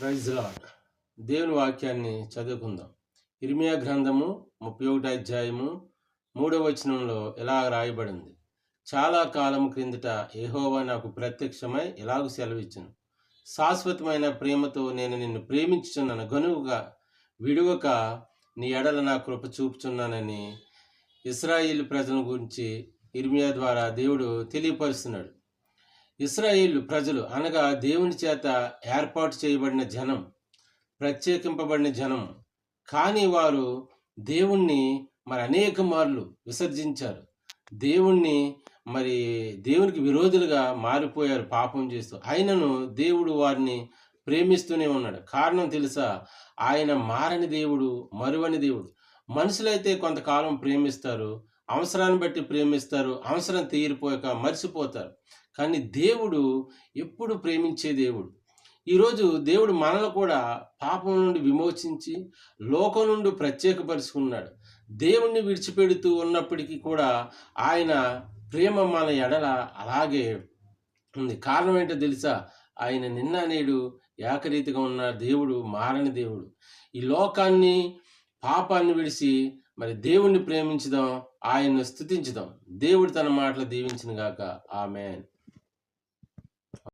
Praise lord దేవుని వాక్యాన్ని చదువుకుందాం. ఇర్మియా గ్రంథము ముప్పై ఒకటి అధ్యాయము మూడవ వచనంలో ఇలా రాయబడింది? చాలా కాలం క్రిందట ఏహోవా నాకు ప్రత్యక్షమై ఇలాగ సెలవిచ్చును? శాశ్వతమైన ప్రేమతో నేను నిన్ను ప్రేమించుచున్నాను గనువుగా విడువక నీ ఎడల నా కృప చూపుచున్నానని ఇస్రాయిల్ ప్రజల గురించి ఇర్మియా ద్వారా దేవుడు తెలియపరుస్తున్నాడు. ఇస్రాయేల్ ప్రజలు అనగా దేవుని చేత ఏర్పాటు చేయబడిన జనం ప్రత్యేకింపబడిన జనం. కానీ వారు దేవుణ్ణి మరి అనేక మార్లు విసర్జించారు. దేవుణ్ణి మరి దేవునికి విరోధులుగా మారిపోయారు పాపం చేస్తూ. ఆయనను దేవుడు వారిని ప్రేమిస్తూనే ఉన్నాడు. కారణం తెలుసా? ఆయన మారని దేవుడు మరువని దేవుడు. మనుషులైతే కొంతకాలం ప్రేమిస్తారు అవసరాన్ని బట్టి ప్రేమిస్తారు అవసరం తీరిపోయాక మర్చిపోతారు కానీ దేవుడు ఎప్పుడు ప్రేమించే దేవుడు. ఈరోజు దేవుడు మనల్ని కూడా పాపం నుండి విమోచించి లోకం నుండి ప్రత్యేకపరుచుకున్నాడు. దేవుణ్ణి విడిచిపెడుతూ ఉన్నప్పటికీ కూడా ఆయన ప్రేమ మన ఎడల అలాగే ఉంది. కారణం ఏంటో తెలుసా? ఆయన నిన్న నేడు ఏకరీతిగా ఉన్న దేవుడు మారని దేవుడు. ఈ లోకాన్ని పాపాన్ని విడిచి మరి దేవుణ్ణి ప్రేమించుదాం ఆయన్ను స్థుతించుదాం దేవుడు తన మాటలు దీవించిన గాక ఆమెన్.